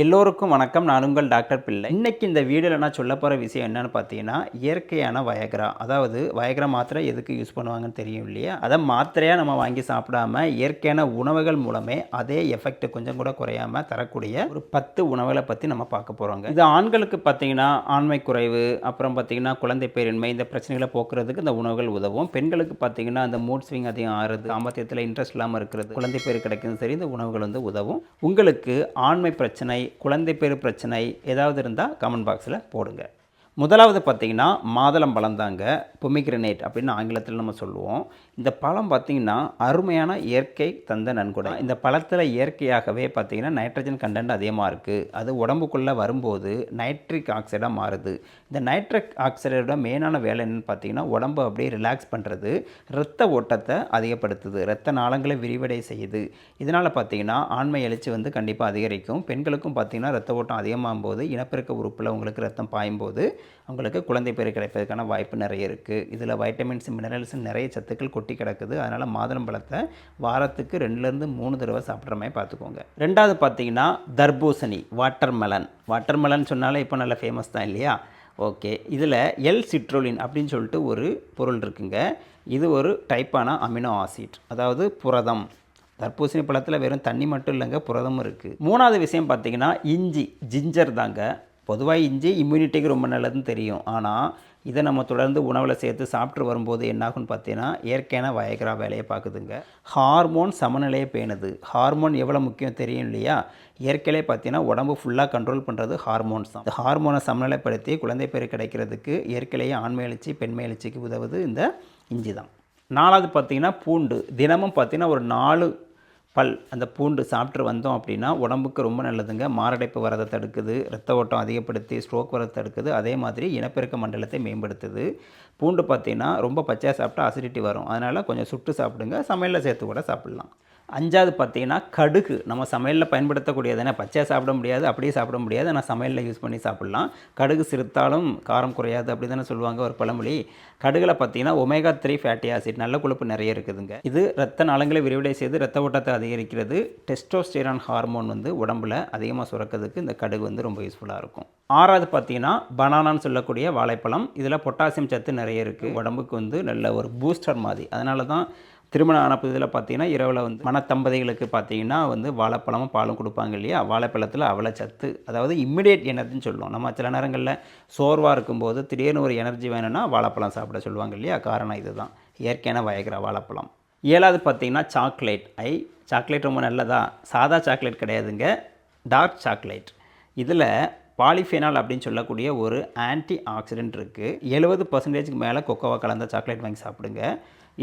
எல்லோருக்கும் வணக்கம். நான் உங்கள் டாக்டர் பிள்ளை. இன்றைக்கி இந்த வீடியோவில் நான் சொல்ல போகிற விஷயம் என்னன்னு பார்த்தீங்கன்னா இயற்கையான வயக்ரா. அதாவது வயக்ரா மாத்திரை எதுக்கு யூஸ் பண்ணுவாங்கன்னு தெரியும் இல்லையா? அதை மாத்திரையாக நம்ம வாங்கி சாப்பிடாம இயற்கையான உணவுகள் மூலமே அதே எஃபெக்ட் கொஞ்சம் கூட குறையாம தரக்கூடிய ஒரு பத்து உணவுகளை பற்றி நம்ம பார்க்க போகிறோங்க இது ஆண்களுக்கு பார்த்தீங்கன்னா ஆண்மை குறைவு அப்புறம் பார்த்தீங்கன்னா குழந்தை பேரின்மை இந்த பிரச்சனைகளை போக்குறதுக்கு இந்த உணவுகள் உதவும். பெண்களுக்கு பார்த்தீங்கன்னா அந்த மூட் ஸ்விங் அதிகம் ஆறுது தாம்பத்தியத்தில் இன்ட்ரெஸ்ட் இல்லாமல் இருக்கிறது குழந்தை பேர் கிடைக்கிறது சரி இந்த உணவுகள் வந்து உதவும். உங்களுக்கு ஆண்மை பிரச்சனை குழந்தை பேர் பிரச்சனை ஏதாவது இருந்தால் கமெண்ட் பாக்ஸில் போடுங்க. முதலாவது பார்த்தீங்கன்னா மாதுளம் பழம் தாங்க பொமிக்ரனேட் அப்படின்னு ஆங்கிலத்தில் நம்ம சொல்லுவோம். இந்த பழம் பார்த்தீங்கன்னா அருமையான இயற்கை தந்த நன்கொடை. இந்த பழத்தில் இயற்கையாகவே பார்த்தீங்கன்னா நைட்ரஜன் கண்டென்ட் அதிகமாக இருக்குது அது உடம்புக்குள்ளே வரும்போது நைட்ரிக் ஆக்சைடாக மாறுது. இந்த நைட்ரிக் ஆக்சைடோட மெயினான வேலை என்னன்னு பார்த்தீங்கன்னா உடம்பு அப்படியே ரிலாக்ஸ் பண்ணுறது இரத்த ஓட்டத்தை அதிகப்படுத்துது இரத்த நாளங்களை விரிவடை செய்யுது. இதனால் பார்த்தீங்கன்னா ஆண்மை எழுச்சி வந்து கண்டிப்பாக அதிகரிக்கும். பெண்களுக்கும் பார்த்தீங்கன்னா ரத்த ஓட்டம் அதிகமாகும் போது இனப்பெருக்க உறுப்பில் உங்களுக்கு ரத்தம் பாயும் போது உங்களுக்கு குழந்தை பேர் கிடைப்பதற்கான வாய்ப்பு நிறைய இருக்குது இதில் வைட்டமின்ஸ் மினரல்ஸ் நிறைய சத்துக்கள் கொட்டி கிடக்குது. அதனால் மாதுளம் பழத்தை வாரத்துக்கு ரெண்டுலேருந்து மூணு தடவை சாப்பிட்ற மாதிரி பார்த்துக்கோங்க. ரெண்டாவது பார்த்தீங்கன்னா தர்பூசணி வாட்டர் மெலன் வாட்டர் மெலன் சொன்னாலே இப்போ நல்ல ஃபேமஸ் தான் இல்லையா? ஓகே இதில் எல் சிட்ரோலின் அப்படின்னு சொல்லிட்டு ஒரு பொருள் இருக்குங்க. இது ஒரு டைப்பான அமினோ ஆசிட் அதாவது புரதம். தர்பூசணி பழத்தில் வெறும் தண்ணி மட்டும் இல்லைங்க புரதமும் இருக்குது மூணாவது விஷயம் பார்த்தீங்கன்னா இஞ்சி ஜிஞ்சர் தாங்க. பொதுவாக இஞ்சி இம்யூனிட்டிக்கு ரொம்ப நல்லதுன்னு தெரியும். ஆனால் இதை நம்ம தொடர்ந்து உணவில் சேர்த்து சாப்பிட்டு வரும்போது என்னாகும்னு பார்த்தீங்கன்னா இயற்கையான வயகரா வேலையை பார்க்குதுங்க. ஹார்மோன் சமநிலையை பேணுது. ஹார்மோன் எவ்வளோ முக்கியம் தெரியும் இல்லையா? இயற்கையிலே பார்த்தீங்கன்னா உடம்பு ஃபுல்லாக கண்ட்ரோல் பண்ணுறது ஹார்மோன்ஸ் தான். இந்த ஹார்மோனை சமநிலைப்படுத்தி குழந்தை பேர் கிடைக்கிறதுக்கு இயற்கையிலேயே ஆண்மை எழுச்சி பெண்மை எழுச்சிக்கு உதவுது இந்த இஞ்சி தான். நாலாவது பார்த்திங்கன்னா பூண்டு. தினமும் பார்த்திங்கன்னா ஒரு நாலு பல் அந்த பூண்டு சாப்பிட்டு வந்தோம் அப்படின்னா உடம்புக்கு ரொம்ப நல்லதுங்க. மாரடைப்பு வரதை தடுக்குது ரத்த ஓட்டம் அதிகப்படுத்தி ஸ்ட்ரோக் வரதை தடுக்குது. அதே மாதிரி இனப்பெருக்க மண்டலத்தை மேம்படுத்துது. பூண்டு பார்த்திங்கன்னா ரொம்ப பச்சையாக சாப்பிட்டா அசிடிட்டி வரும். அதனால் கொஞ்சம் சுட்டு சாப்பிடுங்க சமையலில் சேர்த்து கூட சாப்பிட்லாம். அஞ்சாவது பார்த்தீங்கன்னா கடுகு. நம்ம சமையலில் பயன்படுத்தக்கூடியது ஏன்னா பச்சையாக சாப்பிட முடியாது அப்படியே சாப்பிட முடியாது. ஆனால் சமையலில் யூஸ் பண்ணி சாப்பிட்லாம். கடுகு சிறுத்தாலும் காரம் குறையாது அப்படி தானே சொல்லுவாங்க ஒரு பழமொழி. கடுகில் பார்த்தீங்கன்னா ஒமேகா த்ரீ ஃபேட்டி ஆசிட் நல்ல கொழுப்பு நிறைய இருக்குதுங்க. இது ரத்த நாளங்களை விரிவடை செய்து ரத்த ஓட்டத்தை அதிகரிக்கிறது. டெஸ்டோஸ்டெரான் ஹார்மோன் வந்து உடம்புல அதிகமாக சுரக்கிறதுக்கு இந்த கடுகு வந்து ரொம்ப யூஸ்ஃபுல்லாக இருக்கும். ஆறாவது பார்த்தீங்கன்னா பனானான்னு சொல்லக்கூடிய வாழைப்பழம். இதில் பொட்டாசியம் சத்து நிறைய இருக்குது உடம்புக்கு வந்து நல்ல ஒரு பூஸ்டர் மாதிரி. அதனால தான் திருமணம் ஆன பார்த்தீங்கன்னா இரவில் வந்து மனத்தம்பதிகளுக்கு பார்த்தீங்கன்னா வந்து வாழைப்பழமும் பாலும் கொடுப்பாங்க இல்லையா? வாழைப்பழத்தில் அவ்வளோ சத்து அதாவது இம்மிடியேட் எனர்ஜின்னு சொல்லுவோம். நம்ம சில நேரங்களில் சோர்வாக இருக்கும்போது திடீர்னு ஒரு எனர்ஜி வேணும்னா வாழைப்பழம் சாப்பிட சொல்லுவாங்க இல்லையா? காரணம் இதுதான். இயற்கையான வயக்கிற வாழைப்பழம். ஏழாவது பார்த்தீங்கன்னா சாக்லேட் ஐ சாக்லேட் ரொம்ப நல்லதா? சாதா சாக்லேட் கிடையாதுங்க. டார்க் சாக்லேட் இதில் பாலிஃபெனால் அப்படின்னு சொல்லக்கூடிய ஒரு ஆன்டி ஆக்சிடென்ட் இருக்குது எழுபது பர்சன்டேஜுக்கு மேலே கொக்கோவா கலந்த சாக்லேட் வாங்கி சாப்பிடுங்க.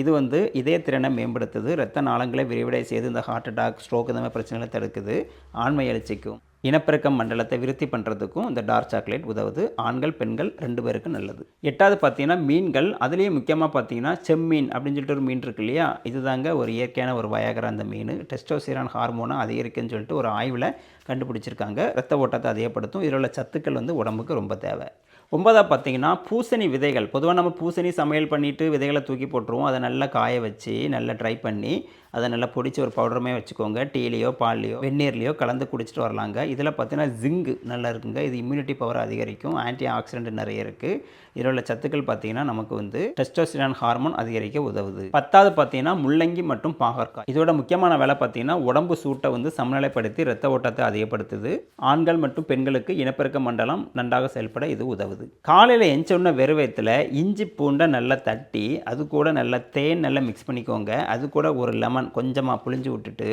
இது வந்து இதய திறனை மேம்படுத்துது ரத்த நாளங்களை விரிவடை செய்து இந்த ஹார்ட் அட்டாக் ஸ்ட்ரோக் இந்த மாதிரி பிரச்சனைகளை தடுக்குது ஆண்மை எழுச்சிக்கும் இனப்பெருக்கம் மண்டலத்தை விருத்தி பண்ணுறதுக்கும் இந்த டார்க் சாக்லேட் உதவுது. ஆண்கள் பெண்கள் ரெண்டு பேருக்கும் நல்லது. எட்டாவது பார்த்தீங்கன்னா மீன்கள் அதுலேயும் முக்கியமாக பார்த்தீங்கன்னா செம்மீன் அப்படின்னு சொல்லிட்டு ஒரு மீன் இருக்கு இல்லையா? இதுதாங்க ஒரு இயற்கையான ஒரு வயகர அந்த மீன். டெஸ்டோசிரான் ஹார்மோனை அதிகரிக்குன்னு சொல்லிட்டு ஒரு ஆய்வில் கண்டுபிடிச்சிருக்காங்க. ரத்த ஓட்டத்தை அதிகப்படுத்தும். இதில் உள்ள சத்துக்கள் வந்து உடம்புக்கு ரொம்ப தேவை. ஒன்பதாக பார்த்தீங்கன்னா பூசணி விதைகள். பொதுவாக நம்ம பூசணி சமையல் பண்ணிவிட்டு விதைகளை தூக்கி போட்டுருவோம். அதை நல்லா காய வச்சு நல்லா ட்ரை பண்ணி அதை நல்லா பொடிச்சு ஒரு பவுடருமே வச்சுக்கோங்க. டீலையோ பால்லையோ வெந்நீர்லேயோ கலந்து குடிச்சிட்டு வரலாங்க. இதில் பார்த்தீங்கன்னா ஜிங்கு நல்லா இருக்குங்க. இது இம்யூனிட்டி பவர் அதிகரிக்கும். ஆன்டி ஆக்சிடென்ட் நிறைய இருக்குது இதில் உள்ள சத்துக்கள் பார்த்தீங்கன்னா நமக்கு வந்து டெஸ்டோஸ்டிரான் ஹார்மோன் அதிகரிக்க உதவுது. பத்தாவது பார்த்தீங்கன்னா முள்ளங்கி மற்றும் பாகற்காய். இதோட முக்கியமான வேலை பார்த்தீங்கன்னா உடம்பு சூட்டை வந்து சமநிலைப்படுத்தி ரத்த ஓட்டத்தை அதிகப்படுத்துது. ஆண்கள் மற்றும் பெண்களுக்கு இனப்பெருக்க மண்டலம் நன்றாக செயல்பட இது உதவுது. காலையில் எஞ்சோன்ன வெறுவயத்தில் இஞ்சி பூண்டை நல்லா தட்டி அது கூட நல்லா தேன் நல்லா மிக்ஸ் பண்ணிக்கோங்க. அது கூட ஒரு லெமன் கொஞ்சமாக புளிஞ்சு விட்டுட்டு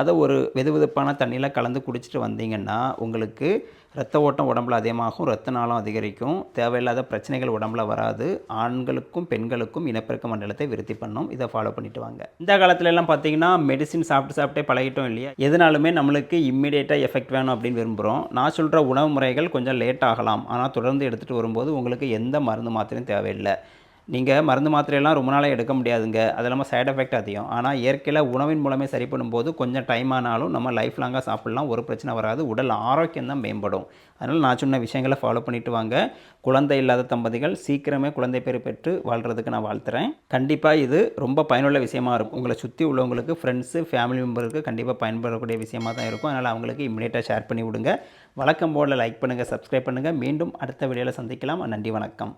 அதை ஒரு வெது வெதுப்பான தண்ணியில் கலந்து குடிச்சிட்டு வந்தீங்கன்னா உங்களுக்கு ரத்த ஓட்டம் உடம்புல அதிகமாகும் ரத்த நாளம் அதிகரிக்கும். தேவையில்லாத பிரச்சனைகள் உடம்புல வராது. ஆண்களுக்கும் பெண்களுக்கும் இனப்பெருக்க மண்டலத்தை விருத்தி பண்ணும். இதை ஃபாலோ பண்ணிட்டு வாங்க. இந்த காலத்துல எல்லாம் பார்த்தீங்கன்னா மெடிசின் சாப்பிட்டு சாப்பிட்டே பழகிட்டோம் இல்லையா? எதுனாலுமே நம்மளுக்கு இம்மிடியேட்டாக எஃபெக்ட் வேணும் அப்படின்னு விரும்புகிறோம் நான் சொல்கிற உணவு முறைகள் கொஞ்சம் லேட் ஆகலாம். ஆனால் தொடர்ந்து எடுத்துகிட்டு வரும்போது உங்களுக்கு எந்த மருந்து மாத்திரையும் தேவையில்லை. நீங்கள் மருந்து மாத்திரையெல்லாம் ரொம்ப நாளாக எடுக்க முடியாதுங்க. அது இல்லாமல் சைட் எஃபெக்ட் அதிகம். ஆனால் இயற்கையில் உணவின் மூலமே சரி பண்ணும்போது கொஞ்சம் டைம் ஆனாலும் நம்ம லைஃப் லாங்காக சாப்பிட்லாம். ஒரு பிரச்சனை வராது. உடல் ஆரோக்கியம் தான் மேம்படும். அதனால் நான் சொன்ன விஷயங்களை ஃபாலோ பண்ணிட்டு வாங்க. குழந்தை இல்லாத தம்பதிகள் சீக்கிரமே குழந்தை பேர் பெற்று வாழ்கிறதுக்கு நான் வாழ்த்துறேன். கண்டிப்பாக இது ரொம்ப பயனுள்ள விஷயமா இருக்கும். உங்களை சுற்றி உள்ளவங்களுக்கு ஃப்ரெண்ட்ஸு ஃபேமிலி மெம்பருக்கு கண்டிப்பாக பயன்படக்கூடிய விஷயமா தான் இருக்கும். அதனால் அவங்களுக்கு இம்மிடியேட்டாக ஷேர் பண்ணி விடுங்க. வழக்கம் போல் லைக் பண்ணுங்கள் சப்ஸ்கிரைப் பண்ணுங்கள் மீண்டும் அடுத்த வீடியோவில் சந்திக்கலாம். நன்றி வணக்கம்.